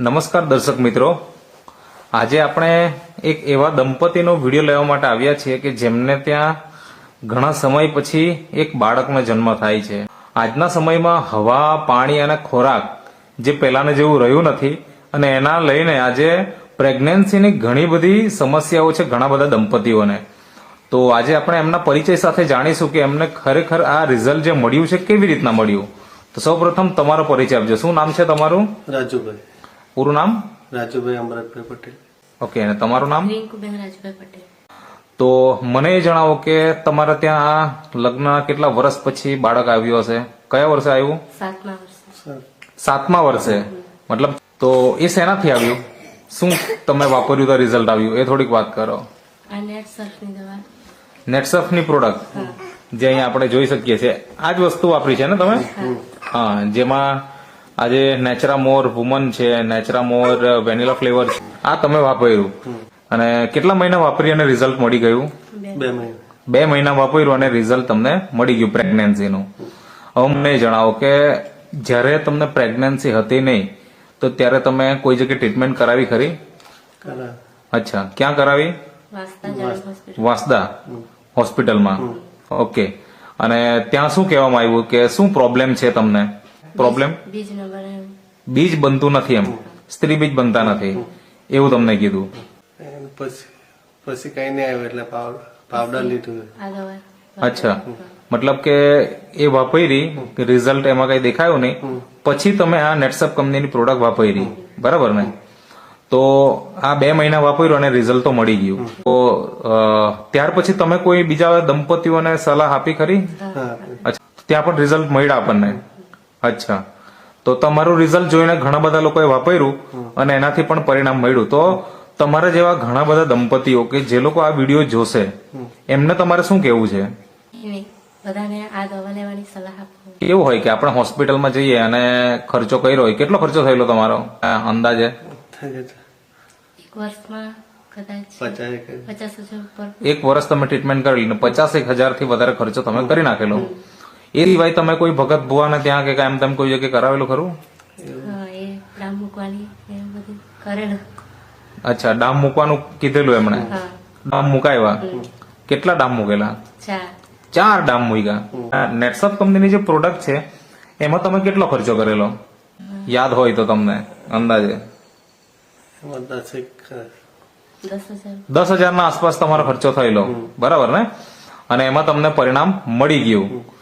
નમસ્કાર દર્શક મિત્રો. આજે આપણે એક એવા દંપતીનો વીડિયો લેવા માટે આવ્યા છીએ કે જેમને ત્યાં ઘણા સમય પછી એક બાળકનો જન્મ થાય છે. આજના સમયમાં હવા, પાણી અને ખોરાક જે પહેલાને જેવું રહ્યું નથી અને એના લઈને આજે પ્રેગ્નન્સીની ઘણી બધી સમસ્યાઓ છે ઘણા બધા દંપતીઓને. તો આજે આપણે એમના પરિચય સાથે જાણીશું કે એમને ખરેખર આ રિઝલ્ટ જે મળ્યું છે કેવી રીતના મળ્યું. તો સૌપ્રથમ તમારો પરિચય આપજો. શું નામ છે તમારું? રાજુભાઈ. પૂરું નામ? રાજુભાઈ અમરતભાઈ પટેલ. ઓકે અને તમારું નામ? રિંકુબેન રાજુભાઈ પટેલ. તો મને એ જણાવો કે તમારા ત્યાં આ લગ્ન કેટલા વર્ષ પછી બાળક આવ્યું હશે? કયા વર્ષે આવ્યું? સાતમા વર્ષે. સાતમા વર્ષે? મતલબ તો એ શેનાથી આવ્યું? શું તમે વાપર્યું તો રિઝલ્ટ આવ્યું? એ થોડીક વાત કરો. આ નેટ નેટસફની પ્રોડક્ટ જે અહીંયા આપણે જોઈ શકીએ છીએ. આ જ વસ્તુ વાપરી છે ને તમે? હા જેમાં આજે નેચરામોર વુમન છે નેચરા મોર વેનીલા ફ્લેવર છે. આ તમે વાપર્યું. અને કેટલા મહિના વાપરી અને રિઝલ્ટ મળી ગયું? બે મહિના. બે મહિના વાપર્યું અને રિઝલ્ટ તમને મળી ગયું પ્રેગ્નન્સીનું હવે મને જણાવો કે જ્યારે તમને પ્રેગ્નન્સી હતી નહીં તો ત્યારે તમે કોઈ જગ્યાએ ટ્રીટમેન્ટ કરાવી ખરી? અચ્છા ક્યાં કરાવી? વાસદા વાંસદા હોસ્પિટલમાં. ઓકે. અને ત્યાં શું કહેવામાં આવ્યું કે શું પ્રોબ્લેમ છે તમને? પ્રોબ્લેમ બીજ બનતું નથી એમ. સ્ત્રી બીજ બનતા નથી. એવું તમને કીધું. પછી પછી કઈ નહીં આવ્યું એટલે પાવડર પાવડર લીધું. અચ્છા. મતલબ કે એ વાપરી રિઝલ્ટ એમાં કઈ દેખાયું નહીં. પછી તમે આ નેટસપ કંપનીની પ્રોડક્ટ વાપરી. બરાબર ને? તો આ બે મહિના વાપર્યું અને રિઝલ્ટ તો મળી ગયું. તો ત્યાર પછી તમે કોઈ બીજા દંપતીઓને સલાહ આપી ખરી? અચ્છા. ત્યાં પણ રિઝલ્ટ મળ્યા આપણને. અચ્છા. તો તમારું રિઝલ્ટ જોઈને ઘણા બધા લોકોએ વાપર્યું અને એનાથી પણ પરિણામ મળ્યું. તો તમારા જેવા ઘણા બધા દંપતીઓ કે જે લોકો આ વીડિયો જોશે એમને તમારે શું કેવું છે? એની બધાને આ દવા લેવાની સલાહ આપો. કેવું હોય કે આપણે હોસ્પિટલમાં જઈએ અને ખર્ચો કર્યો હોય કેટલો ખર્ચો થયેલો તમારો? આ અંદાજે? એક વર્ષમાં કદાચ પચાસ એક પચાસ હજાર ઉપર. એક વર્ષ તમે ટ્રીટમેન્ટ કરી ને પચાસ એક હજારથી વધારે ખર્ચો તમે કરી નાખેલો. એ સિવાય તમે કોઈ ભગત ભુવાને ત્યાં કે એમ તેમ કોઈ જગ્યાએ કરાવેલું ખરું? ડામ મૂકવાની કરેલું. અચ્છા ડામ મૂકવાનું કીધેલું એમણે? ડામ મુકાવ્યા કેટલા ડામ મૂકેલા? ચાર. ચાર ડામ મૂક્યા. નેટસપ કંપનીની જે પ્રોડક્ટ છે એમાં તમે કેટલો ખર્ચો કરેલો? યાદ હોય તો તમને અંદાજે. દસ હજાર. દસ હજારના આસપાસ તમારો ખર્ચો થયેલો. બરાબર ને? અને એમાં તમને પરિણામ મળી ગયું.